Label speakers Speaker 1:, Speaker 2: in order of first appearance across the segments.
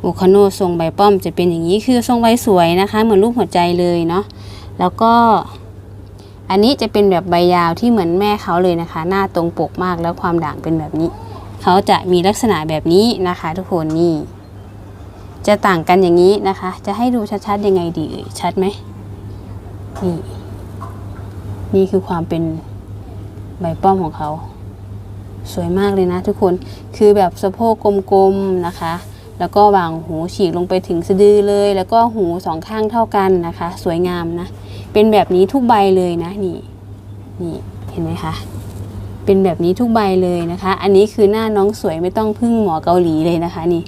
Speaker 1: โวคาโนทรงใบป้อมจะเป็นอย่างนี้คือทรงใบสวยนะคะ เหมือนรูปหัวใจเลยเนาะแล้วก็อันนี้จะเป็นแบบใบยาวที่เหมือนแม่เขาเลยนะคะ หน้าตรงปกมากแล้วความด่างเป็นแบบนี้ เขาจะมีลักษณะแบบนี้นะคะ ทุกคนนี่ จะต่างกันอย่างนี้นะคะ จะให้ดูชัดๆยังไงดีเอ่ยชัดไหมนี่นี่คือความเป็นใบป้อมของเขา สวยมากเลยนะทุกคนคือแบบสะโพกกลมๆนะคะ แล้วก็วางหูฉีกลงไปถึงสะดือเลย แล้วก็หูสองข้างเท่ากันนะคะ สวยงามนะ เป็นแบบนี้ทุกใบเลยนะนี่นี่เห็นไหมคะเป็นแบบนี้ทุกใบเลยนะคะ อันนี้คือหน้าน้องสวยไม่ต้องพึ่งหมอเกาหลีเลยนะคะนี่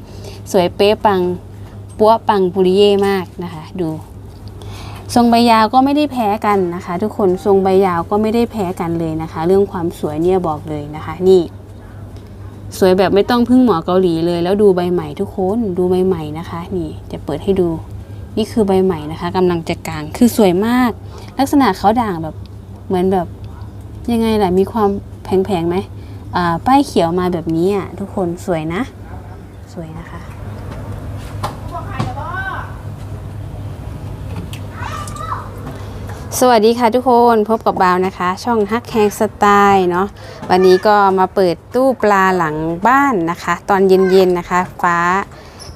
Speaker 1: สวยเป๊ะปังปัวปังปุริเย่มากนะคะ ดู ทรงใบยาวก็ไม่ได้แพ้กันนะคะ ทุกคนทรงใบยาวก็ไม่ได้แพ้กันเลยนะคะ เรื่องความสวยเนี่ยบอกเลยนะคะ นี่ สวยแบบไม่ต้องพึ่งหมอเกาหลีเลย แล้วดูใบใหม่ทุกคนดูใบใหม่นะคะ นี่จะเปิดให้ดู นี่คือใบใหม่นะคะกำลังจะกลางคือสวยมาก ลักษณะเขาด่างแบบเหมือนแบบยังไงล่ะมีความแผงๆไหมอ่าป้ายเขียวมาแบบนี้อะทุกคนสวยนะ สวยนะคะ สวัสดีค่ะทุกคนพบกับบาวนะคะ ช่องฮักแฮงสไตล์เนาะวันนี้ก็มาเปิดตู้ปลาหลังบ้านนะคะ ตอนเย็นๆนะคะ ฟ้า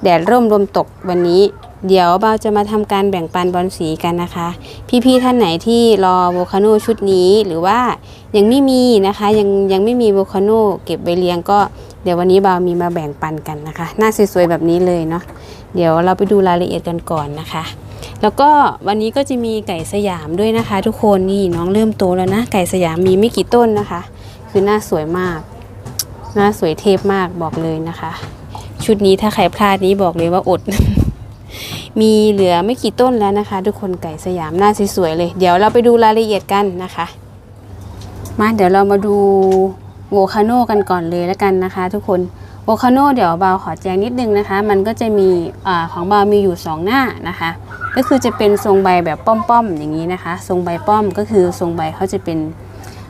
Speaker 1: แดดร่มลมตกวันนี้ เดี๋ยวบาวจะมาทำการแบ่งปันบอลสีกันนะคะ พี่ๆท่านไหนที่รอโวคาโนชุดนี้หรือว่ายังไม่มีนะคะยังยังไม่มีโวคาโนเก็บไว้เลี้ยงก็เดี๋ยววันนี้บาวมีมาแบ่งปันกันนะคะ หน้าสวยๆแบบนี้เลยเนาะเดี๋ยวเราไปดูรายละเอียดกันก่อนนะคะ แล้วก็วันนี้ก็จะมีไก่สยามด้วยนะคะ ทุกคนนี่น้องเริ่มโตแล้วนะ ไก่สยามมีไม่กี่ต้นนะคะ คือหน้าสวยมาก หน้าสวยเทพมากบอกเลยนะคะ ชุดนี้ถ้าใครพลาดนี้บอกเลยว่าอด มีเหลือไม่กี่ต้นแล้วนะคะ ทุกคนไก่สยามหน้าสวยๆเลย เดี๋ยวเราไปดูรายละเอียดกันนะคะ มาเดี๋ยวเรามาดูโวคาโนกันก่อนเลยแล้วกันนะคะ ทุกคน โวคาโนเดี๋ยวบาวขอแจ้งนิดนึงนะคะ มันก็จะมีอของบาวมีอยู่ 2 หน้านะคะ ก็คือจะเป็นทรงใบแบบป้อมๆอย่างนี้นะคะ ทรงใบป้อมก็คือทรงใบเขาจะเป็น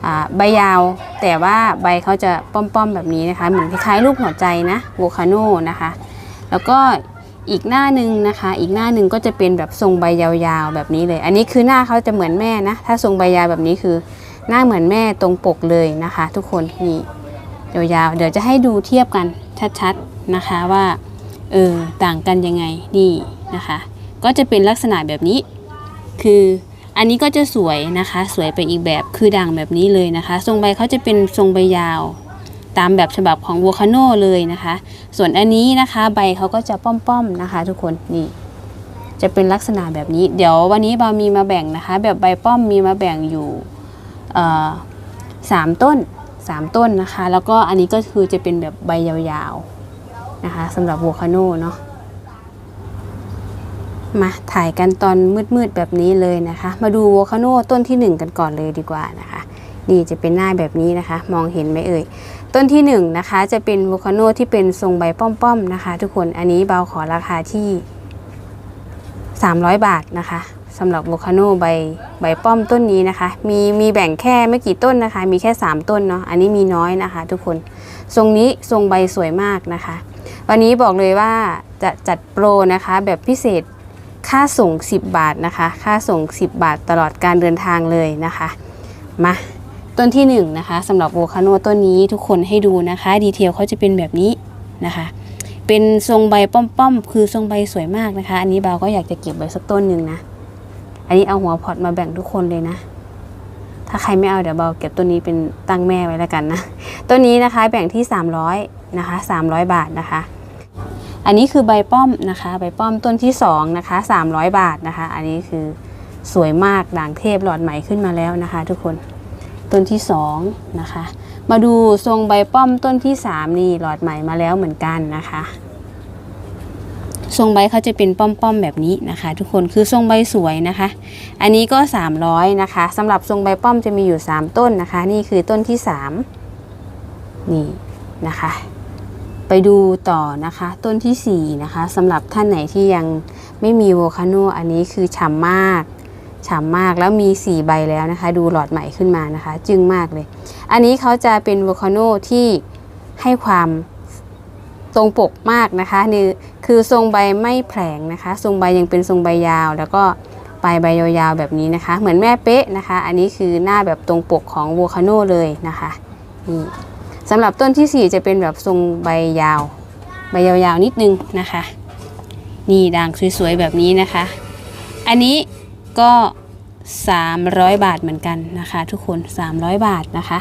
Speaker 1: อ่าใบยาว แต่ว่าใบเขาจะป้อมๆแบบนี้นะคะ เหมือนคล้ายๆรูปหัวใจนะโวคาโนนะคะ แล้วก็อีกหน้าหนึ่งนะคะ อีกหน้าหนึ่งก็จะเป็นแบบทรงใบยาวๆแบบนี้เลย อันนี้คือหน้าเขาจะเหมือนแม่นะ ถ้าทรงใบยาวแบบนี้คือ หน้าเหมือนแม่ตรงปกเลยนะคะ ทุกคนนี่ยาวๆเดี๋ยวจะให้ดูเทียบกัน ชัดๆนะคะว่าเออต่างกันยังไงนี่นะคะ ก็จะเป็นลักษณะแบบนี้ คืออันนี้ก็จะสวยนะคะ สวยไปอีกแบบคือด่างแบบนี้เลยนะคะ ทรงใบเขาจะเป็นทรงใบยาว ตามแบบฉบับของวัวคาโนเลยนะคะ ส่วนอันนี้นะคะใบเขาก็จะป้อมๆนะคะ ทุกคนนี่จะเป็นลักษณะแบบนี้ เดี๋ยววันนี้บามีมาแบ่งนะคะ แบบใบป้อมมีมาแบ่งอยู่สามต้น สามต้นนะคะ แล้วก็อันนี้ก็คือจะเป็นแบบใบยาวๆนะคะสำหรับวัวคาโนเนาะมาถ่ายกันตอนมืดๆแบบนี้เลยนะคะ มาดูโวคาโนต้นที่ 1 กันก่อนเลยดีกว่านะคะนี่จะเป็นหน้าแบบนี้นะคะ มองเห็นไหมเอ่ย ต้นที่1นงนะคะจะเป็นโวคาโนที่เป็นทรงใบป้อมๆนะคะ ทุกคนอันนี้เบาขอราคาที่ 300 บาทนะคะ สำหรับโวคาโนใบใบป้อมต้นนี้นะคะ มีมีแบ่งแค่ไม่กี่ต้นนะคะ มีแค่ 3 ต้นเนาะอันนี้มีน้อยนะคะ ทุกคนทรงนี้ทรงใบสวยมากนะคะ วันนี้บอกเลยว่าจะจัดโปรนะคะ แบบพิเศษค่าส่ง 10 บาทนะคะ ค่าส่ง 10 บาทตลอดการเดินทางเลยนะคะมาต้นที่1นงนะคะสำหรับโวคาโนต้นนี้ทุกคนให้ดูนะคะ ดีเทลเขาจะเป็นแบบนี้นะคะ เป็นทรงใบป้อมๆคือทรงใบสวยมากนะคะ อันนี้บาวก็อยากจะเก็บไว้สักต้นหนึ่งนะ อันนี้เอาหัวพอตมาแบ่งทุกคนเลยนะ ถ้าใครไม่เอาเดี๋ยวเบาเก็บต้นนี้เป็นตั้งแม่ไว้แล้วกันนะต้นนี้นะคะแบ่งที่ 300นะคะ300 บาทนะคะ อันนี้คือใบป้อมนะคะใบป้อมต้นที่2นะคะ300 บาทนะคะ อันนี้คือสวยมากด่างเทพหลอดใหม่ขึ้นมาแล้วนะคะ ทุกคนต้นที่2นะคะ มาดูทรงใบป้อมต้นที่ 3 นี่หลอดใหม่มาแล้วเหมือนกันนะคะ ทรงใบเขาจะเป็นป้อมๆแบบนี้นะคะ ทุกคนคือทรงใบสวยนะคะ อันนี้ก็ 300 นะคะสำหรับทรงใบป้อมจะมีอยู่ 3 ต้นนะคะ นี่คือต้นที่ 3 นี่นะคะ ไปดูต่อนะคะ ต้นที่ 4 นะคะสำหรับท่านไหนที่ยังไม่มีโวคาโนอันนี้คือฉ่ำมากฉ่ำมากแล้วมี 4 ใบแล้วนะคะ ดูหลอดใหม่ขึ้นมานะคะ จึงมากเลย อันนี้เขาจะเป็นโวคาโนที่ให้ความ ตรงปกมากนะคะนี่คือทรงใบไม่แผลงนะคะ ทรงใบยังเป็นทรงใบยาว แล้วก็ปลายใบยาวๆแบบนี้นะคะ เหมือนแม่เป๊ะนะคะ อันนี้คือหน้าแบบตรงปกของโวคาโนเลยนะคะนี่สำหรับต้นที่ 4 จะเป็นแบบทรงใบยาว ใบยาวๆนิดนึงนะคะ นี่ด่างสวยๆแบบนี้นะคะ อันนี้ก็ 300 บาทเหมือนกันนะคะ ทุกคน 300 บาทนะคะ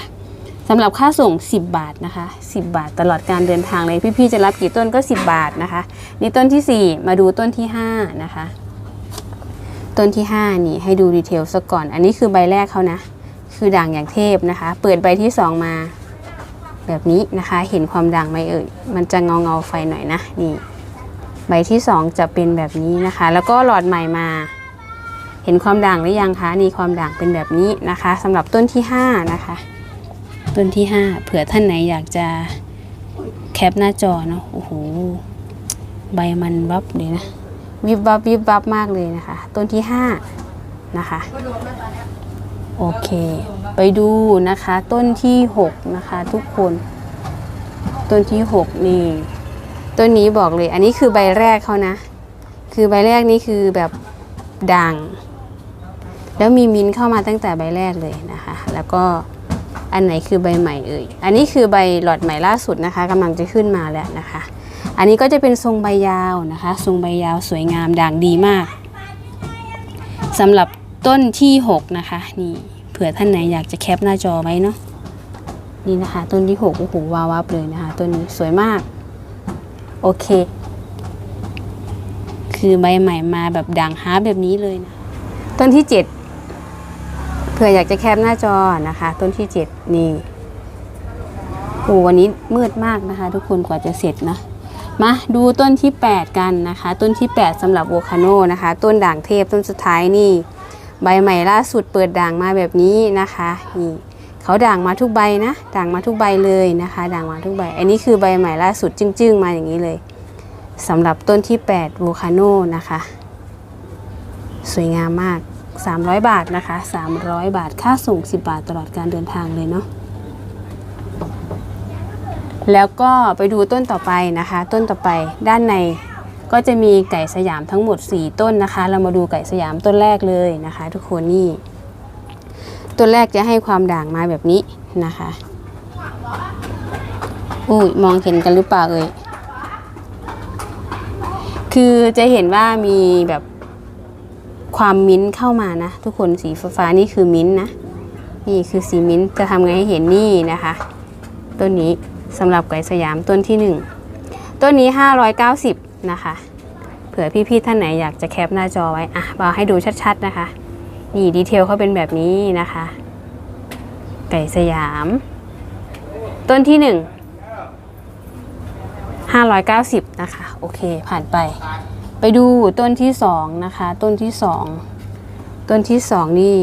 Speaker 1: สำหรับค่าส่ง 10 บาทนะคะ 10 บาทตลอดการเดินทางเลยพี่ๆจะรับกี่ต้นก็ 10 บาทนะคะนี่ต้นทีสี่ 4 มาดูต้นที่ 5 นะคะ ต้นที่ 5 นี่ให้ดูดีเทลซะก่อน อันนี้คือใบแรกเขานะ คือด่างอย่างเทพนะคะ เปิดใบที่ 2 มา แบบนี้นะคะ เห็นความด่างไหมเอ่ยมันจะเงาเงาๆไฟหน่อยนะนี่ใบที่ 2 จะเป็นแบบนี้นะคะ แล้วก็หลอดใหม่มาเห็นความด่างหรือยังคะนี่ความด่างเป็นแบบนี้นะคะสำหรับต้นที่ 5 นะคะ ต้นที่ 5 เผื่อท่านไหนอยากจะแคปหน้าจอเนาะโอ้โหใบมันวับเลยนะ วิบวับวิบวับมากเลยนะคะ ต้นที่ 5 นะคะ โอเค ไปดูนะคะต้นที่ 6 นะคะ ทุกคน ต้นที่ 6 นี่ ต้นนี้บอกเลย อันนี้คือใบแรกเขานะ คือใบแรกนี่คือแบบด่างแล้วมีมินเข้ามาตั้งแต่ใบแรกเลยนะคะ แล้วก็ อันไหนคือใบใหม่เอ่ย อันนี้คือใบหลอดใหม่ล่าสุดนะคะกำลังจะขึ้นมาแล้วนะคะ อันนี้ก็จะเป็นทรงใบยาวนะคะ ทรงใบยาวสวยงามด่างดีมากสำหรับต้นที่ 6 นะคะ นี่เผื่อท่านไหนอยากจะแคปหน้าจอไว้เนาะนี่นะคะ ต้นที่6โอ้โหวาววับเลยนะคะต้นนี้สวยมาก โอเค คือใบใหม่มาแบบด่างฮาร์แบบนี้เลยนะต้นที่ 7 เผื่ออยากจะแคปหน้าจอนะคะ ต้นที่ 7 นี่โอ้วันนี้มืดมากนะคะ ทุกคนกว่าจะเสร็จนะมาดูต้นที่ 8 กันนะคะ ต้นที่ 8สำหรับโวคาโนนะคะ ต้นด่างเทพต้นสุดท้ายนี่ ใบใหม่ล่าสุดเปิดด่างมาแบบนี้นะคะนี่เขาด่างมาทุกใบนะ ด่างมาทุกใบเลยนะคะ ด่างมาทุกใบ อันนี้คือใบใหม่ล่าสุดจึ้งๆ มาอย่างนี้เลยสำหรับต้นที่ 8 โวคาโนนะคะ สวยงามมาก 300 บาทนะคะ 300 บาท ค่าส่ง 10 บาทตลอดการเดินทางเลยเนาะ แล้วก็ไปดูต้นต่อไปนะคะ ต้นต่อไปด้านในก็จะมีไก่สยามทั้งหมด 4 ต้นนะคะ เรามาดูไก่สยามต้นแรกเลยนะคะ ทุกคนนี่ต้นแรกจะให้ความด่างมาแบบนี้นะคะอุ้ยมองเห็นกันหรือเปล่าเอ่ยคือจะเห็นว่ามีแบบ ความมิ้นเข้ามานะ ทุกคนสีฟ้านี่คือมิ้นนะนี่คือสีมิ้นจะทำไงให้เห็นนี่นะคะต้นนี้สำหรับไก่สยามต้นที่ 1 ต้นนี้ 590 นะคะ เผื่อพี่ๆท่านไหนอยากจะแคปหน้าจอไว้อะบาให้ดูชัดๆนะคะ นี่ดีเทลเขาเป็นแบบนี้นะคะ ไก่สยาม ต้นที่ 1 590 นะคะ โอเคผ่านไป ไปดูต้นที่2นะคะ ต้นที่2ต้นที่2นี่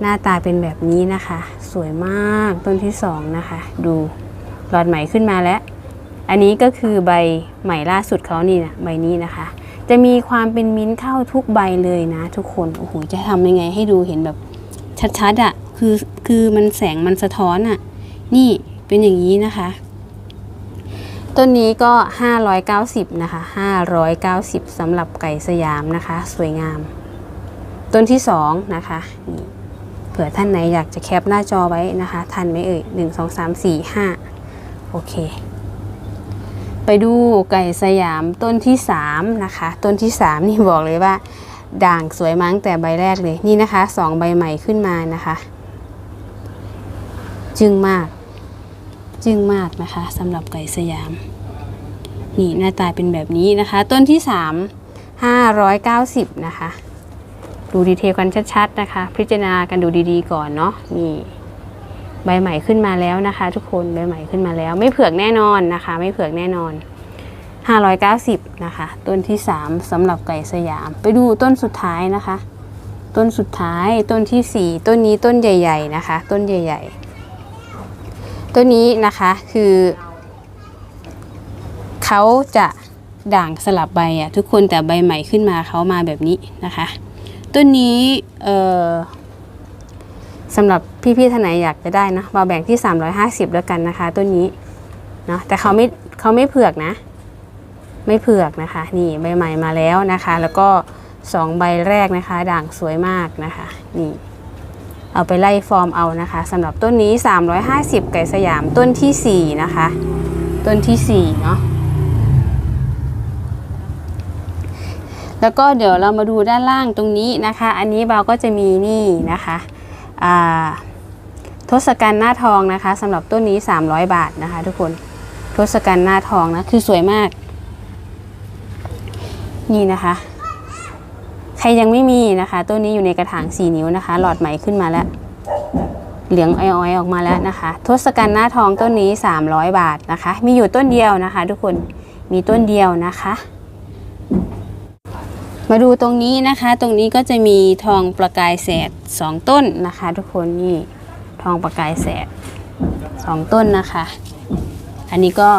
Speaker 1: หน้าตาเป็นแบบนี้นะคะ สวยมากต้นที่2นะคะ ดูหลอดใหม่ขึ้นมาแล้ว อันนี้ก็คือใบใหม่ล่าสุดเขานี่นะใบนี้นะคะ จะมีความเป็นมิ้นท์เข้าทุกใบเลยนะ ทุกคนโอ้โหจะทำยังไงให้ดูเห็นแบบชัดๆอะ่ะคือคือมันแสงมันสะท้อนอะ่ะ นี่เป็นอย่างนี้นะคะ ต้นนี้ก็ 590 นะคะ 590สำหรับไก่สยามนะคะ สวยงาม ต้นที่ 2 นะคะนี่เผื่อท่านไหนอยากจะแคปหน้าจอไว้นะคะ ทันไหมเอ่ย 1 2 3 4 5 โอเค ไปดูไก่สยามต้นที่ 3 นะคะ ต้นที่ 3 นี่บอกเลยว่า ด่างสวยมาตั้งแต่ใบแรกเลย นี่นะคะ 2 ใบใหม่ขึ้นมานะคะ จึงมาก จึงมากนะคะสำหรับไก่สยาม นี่หน้าตาเป็นแบบนี้นะคะ ต้นที่ 3 590 นะคะ ดูดีเทลกันชัดๆนะคะ พิจารณากันดูดีๆก่อนเนาะนี่ใบใหม่ขึ้นมาแล้วนะคะ ทุกคนใบใหม่ขึ้นมาแล้ว ไม่เผือกแน่นอนนะคะ ไม่เผือกแน่นอน 590 นะคะ ต้นที่ 3สำหรับไก่สยาม ไปดูต้นสุดท้ายนะคะ ต้นสุดท้ายต้นทีสี่4 ต้นนี้ต้นใหญ่ ๆ นะคะ ต้นใหญ่ ๆ ต้นนี้นะคะคือเขาจะด่างสลับใบอะทุกคนแต่ใบใหม่ขึ้นมาเขามาแบบนี้นะคะต้นนี้เอ่อสำหรับพี่ๆท่านไหนอยากจะได้นะเราแบ่งที่ 350 แล้วกันนะคะต้นนี้เนาะแต่เขาไม่เขาไม่เผือกนะ ไม่เผือกนะคะ นี่ใบใหม่มาแล้วนะคะ แล้วก็สองใบแรกนะคะ ด่างสวยมากนะคะ นี่ เอาไปไล่ฟอร์มเอานะคะสำหรับต้นนี้ 350 ไก่สยามต้นทีสี่4 นะคะ ต้นทีสี่ 4 เนาะแล้วก็เดี๋ยวเรามาดูด้านล่างตรงนี้นะคะ อันนี้เราก็จะมีนี่นะคะอ่าทศกัณฐ์หน้าทองนะคะสำหรับต้นนี้ 300 บาทนะคะ ทุกคนทศกัณฐ์หน้าทองนะคือสวยมาก นี่นะคะ ใครยังไม่มีนะคะต้นนี้อยู่ในกระถาง 4 นิ้วนะคะ หลอดใหม่ขึ้นมาแล้ว เหลืองอ้อยๆออกมาแล้วนะคะ ทศกัณฐ์หน้าทองต้นนี้ 300 บาทนะคะ มีอยู่ต้นเดียวนะคะ ทุกคนมีต้นเดียวนะคะ มาดูตรงนี้นะคะ ตรงนี้ก็จะมีทองประกายแสด 2 ต้นนะคะ ทุกคนนี่ทองประกายแสด 2 ต้นนะคะ อันนี้ก็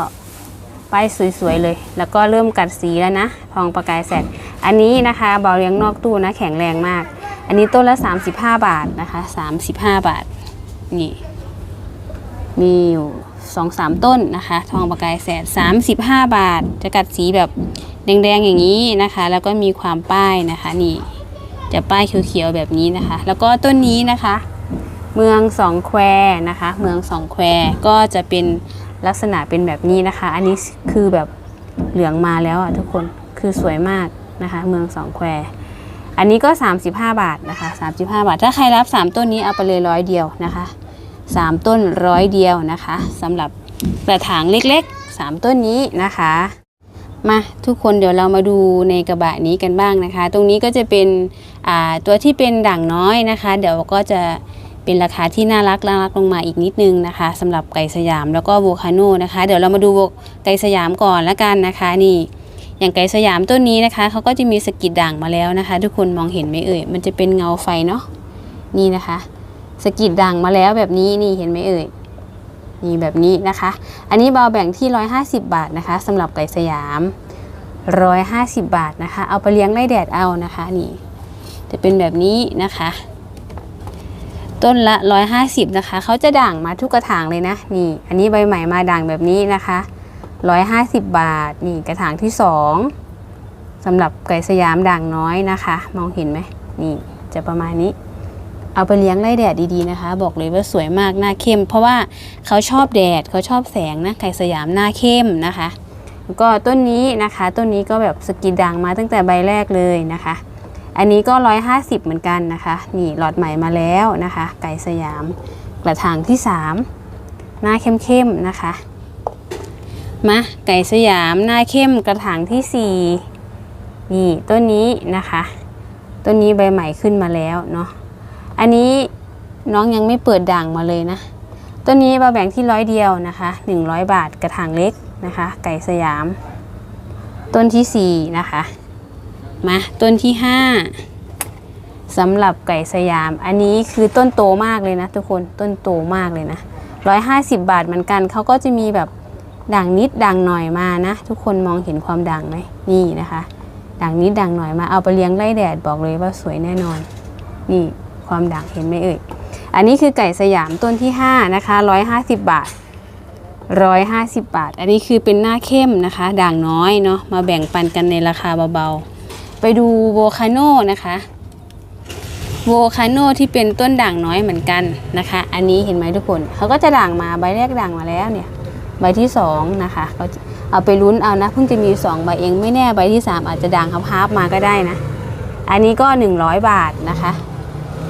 Speaker 1: ป้ายสวยๆเลย แล้วก็เริ่มกัดสีแล้วนะทองประกายแสดอันนี้นะคะเบาเลี้ยงนอกตู้นะแข็งแรงมาก อันนี้ต้นละ 35 บาทนะคะ 35 บาทนี่มีอยู่สองสามต้นนะคะ ทองประกายแสด35 บาท จะกัดสีแบบแดงๆอย่างนี้นะคะ แล้วก็มีความป้ายนะคะนี่จะป้ายเขียวๆแบบนี้นะคะ แล้วก็ต้นนี้นะคะ เมืองสองแควนะคะ เมืองสองแควก็จะเป็น ลักษณะเป็นแบบนี้นะคะ อันนี้คือแบบเหลืองมาแล้วอะทุกคนคือสวยมากนะคะ เมืองสองแควอันนี้ก็ 35 บาทนะคะ35 บาท ถ้าใครรับ 3 ต้นนี้เอาไปเลยร้อยเดียวนะคะ 3 ต้นร้อยเดียวนะคะสำหรับกระถางเล็กๆ 3 ต้นนี้นะคะ มาทุกคนเดี๋ยวเรามาดูในกระบะนี้กันบ้างนะคะ ตรงนี้ก็จะเป็นตัวที่เป็นด่างน้อยนะคะ เดี๋ยวก็จะ เป็นราคาที่น่ารักน่ารักลงมาอีกนิดนึงนะคะสำหรับไก่สยามแล้วก็โวคาโนนะคะ เดี๋ยวเรามาดูไก่สยามก่อนละกันนะคะนี่อย่างไก่สยามต้นนี้นะคะเขาก็จะมีสกิดด่างมาแล้วนะคะ ทุกคนมองเห็นไหมเอ่ยมันจะเป็นเงาไฟเนาะนี่นะคะสกิดด่างมาแล้วแบบนี้นี่เห็นไหมเอ่ยนี่แบบนี้นะคะ อันนี้เบาแบ่งที่ 150 บาทนะคะสำหรับไก่สยาม 150 บาทนะคะ เอาไปเลี้ยงไล่แดดเอานะคะนี่จะเป็นแบบนี้นะคะ ต้นละ 150 นะคะ เขาจะด่างมาทุกกระถางเลยนะ นี่ อันนี้ใบใหม่มาด่างแบบนี้นะคะ 150 บาท นี่กระถางที่ 2สำหรับไก่สยามด่างน้อยนะคะ มองเห็นไหม นี่จะประมาณนี้ เอาไปเลี้ยงไล่แดดดีๆนะคะ บอกเลยว่าสวยมาก หน้าเข้ม เพราะว่าเขาชอบแดด เขาชอบแสงนะ ไก่สยามหน้าเข้มนะคะ แล้วก็ต้นนี้นะคะ ต้นนี้ก็แบบสกิดด่างมาตั้งแต่ใบแรกเลยนะคะ อันนี้ก็ 150 เหมือนกันนะคะ นี่หลอดใหม่มาแล้วนะคะ ไก่สยามกระถางที่ 3 หน้าเข้มๆนะคะ มาไก่สยามหน้าเข้มกระถางที่ 4 นี่ต้นนี้นะคะต้นนี้ใบใหม่ขึ้นมาแล้วเนาะอันนี้น้องยังไม่เปิดด่างมาเลยนะต้นนี้เราแบ่งที่ร้อยเดียวนะคะ 100 บาทกระถางเล็กนะคะ ไก่สยาม ต้นทีสี่4 นะคะ มาต้นที่5สำหรับไก่สยาม อันนี้คือต้นโตมากเลยนะทุกคนต้นโตมากเลยนะ150บาทเหมือนกันเขาก็จะมีแบบด่างนิดด่างหน่อยมานะ ทุกคนมองเห็นความด่างไหมนี่นะคะ ด่างนิดด่างหน่อยมาเอาไปเลี้ยงไล่แดดบอกเลยว่าสวยแน่นอน นี่ความด่างเห็นไหมเอ่ยอันนี้คือไก่สยามต้นที่5นะคะ150 บาท 150 บาท อันนี้คือเป็นหน้าเข้มนะคะ ด่างน้อยเนาะมาแบ่งปันกันในราคาเบาๆ ไปดูโวคาโนนะคะโวคาโนที่เป็นต้นด่างน้อยเหมือนกันนะคะ อันนี้เห็นไหมทุกคนเขาก็จะด่างมาใบแรกด่างมาแล้วเนี่ยใบที่2นะคะเขาเอาไปลุ้นเอานะเพิ่งจะมี2ใบเองไม่แน่ใบที่ 3 อาจจะด่างฮับๆมาก็ได้นะ อันนี้ก็ 100 บาทนะคะ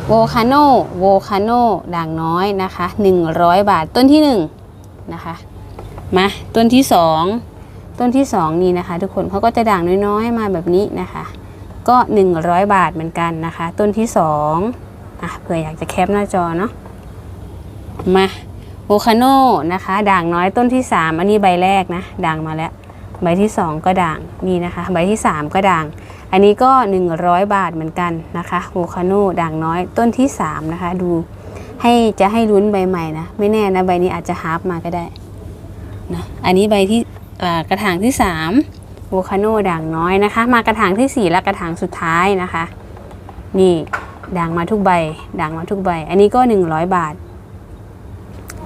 Speaker 1: โวคาโนโวคาโนด่างน้อยนะคะ 100 บาทต้นที่1นะคะมาต้นที่ 2 ต้นที่ 2 นี่นะคะ ทุกคนเขาก็จะด่างน้อยๆมาแบบนี้นะคะ ก็ 100 บาทเหมือนกันนะคะ ต้นที่2อะเผื่ออยากจะแคปหน้าจอเนาะมาโวคาโนนะคะ ด่างน้อยต้นที่ 3 อันนี้ใบแรกนะ ด่างมาแล้ว ใบที่ 2 ก็ด่างนี่นะคะ ใบที่ 3 ก็ด่าง อันนี้ก็ 100 บาทเหมือนกันนะคะโวคาโนด่างน้อยต้นที่ 3 นะคะ ดูให้จะให้ลุ้นใบใหม่นะ ไม่แน่นะ ใบนี้อาจจะฮาร์ปมาก็ได้นะอันนี้ใบที่กระถางที่3โวคาโนด่างน้อยนะคะ มากระถางที่ 4 และกระถางสุดท้ายนะคะ นี่ด่างมาทุกใบ ด่างมาทุกใบ อันนี้ก็ 100 บาท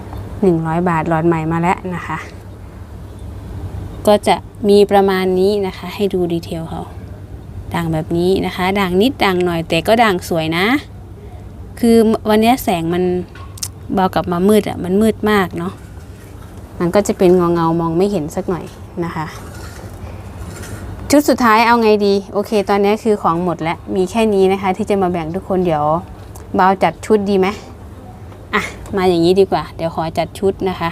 Speaker 1: 100 บาทหลอดใหม่มาแล้วนะคะ ก็จะมีประมาณนี้นะคะ ให้ดูดีเทลเขาด่างแบบนี้นะคะ ด่างนิดด่างหน่อยแต่ก็ด่างสวยนะ คือวันนี้แสงมันเบากลับมามืดอะ่ะมันมืดมากเนาะมันก็จะเป็นเงาเงามองไม่เห็นสักหน่อยนะคะ ชุดสุดท้ายเอาไงดี โอเค ตอนนี้คือของหมดแล้ว มีแค่นี้นะคะ ที่จะมาแบ่งทุกคนเดี๋ยวเบาจัดชุดดีไหมอะ มาอย่างนี้ดีกว่า เดี๋ยวขอจัดชุดนะคะ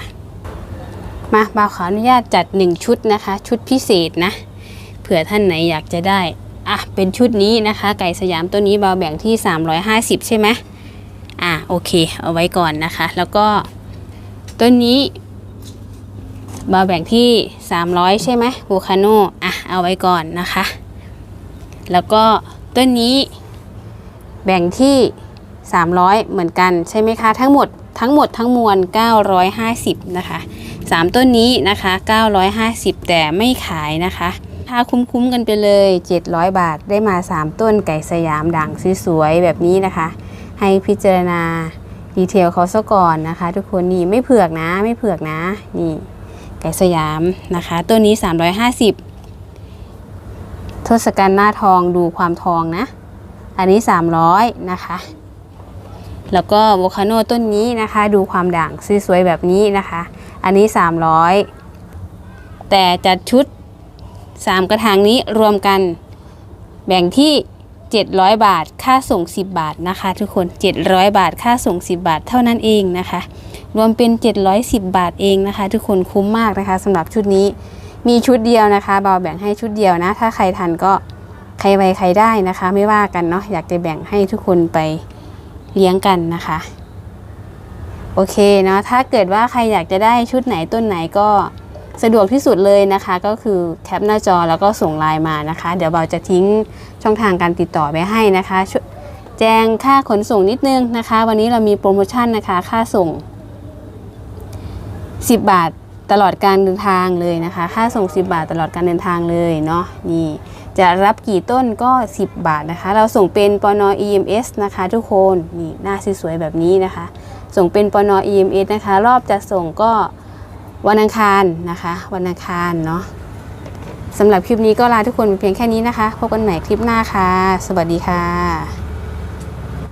Speaker 1: มาเบาขออนุญาตจัด 1 ชุดนะคะ ชุดพิเศษนะ เผื่อท่านไหนอยากจะได้ อะ เป็นชุดนี้นะคะ ไก่สยามตัวนี้เบาแบ่งที่ 350 ใช่ไหมอะ โอเค เอาไว้ก่อนนะคะ แล้วก็ตัวนี้เบาแบ่งที่ 300 ใช่ไหมบูคาโนอะ เอาไว้ก่อนนะคะ แล้วก็ตัวนี้แบ่งที่ 300 เหมือนกันใช่ไหมคะ ทั้งหมดทั้งหมดทั้งมวล 950 นะคะ 3 ต้นนี้นะคะ 950 แต่ไม่ขายนะคะถ้าคุ้มๆกันไปเลย 700 บาทได้มา 3 ต้นไก่สยามด่างสวยๆแบบนี้นะคะ ให้พิจารณาดีเทลเขาซะก่อนนะคะ ทุกคนนี่ไม่เผือกนะไม่เผือกนะนี่ไก่สยามนะคะ ต้นนี้ 350 ทศกัณฐ์หน้าทองดูความทองนะ อันนี้ 300 นะคะ แล้วก็โวคาโนต้นนี้นะคะ ดูความด่างสวยแบบนี้นะคะ อันนี้ 300 แต่จัดชุด 3 กระถางนี้รวมกันแบ่งที่ 700 บาทค่าส่ง 10 บาทนะคะ ทุกคน 700 บาทค่าส่ง 10 บาทเท่านั้นเองนะคะ รวมเป็น 710 บาทเองนะคะ ทุกคนคุ้มมากนะคะสำหรับชุดนี้ มีชุดเดียวนะคะเบาแบ่งให้ชุดเดียวนะ ถ้าใครทันก็ใครไวใครได้นะคะ ไม่ว่ากันเนาะอยากจะแบ่งให้ทุกคนไปเลี้ยงกันนะคะ โอเคเนาะถ้าเกิดว่าใครอยากจะได้ชุดไหนต้นไหนก็สะดวกที่สุดเลยนะคะ ก็คือแคปหน้าจอแล้วก็ส่งไลน์มานะคะ เดี๋ยวเบาจะทิ้งช่องทางการติดต่อไปให้นะคะแจ้งค่าขนส่งนิดนึงนะคะ วันนี้เรามีโปรโมชั่นนะคะ ค่าส่ง 10 บาท ตลอดการเดินทางเลยนะคะ ค่าส่ง 10 บาทตลอดการเดินทางเลยเนาะนี่จะรับกี่ต้นก็ 10 บาทนะคะ เราส่งเป็นปน EMS นะคะ ทุกคนนี่หน้าสวยๆแบบนี้นะคะ ส่งเป็นปน EMS นะคะ รอบจะส่งก็วันอังคารนะคะ วันอังคารเนาะสำหรับคลิปนี้ก็ลาทุกคนเพียงแค่นี้นะคะ พบกันใหม่คลิปหน้าค่ะ สวัสดีค่ะ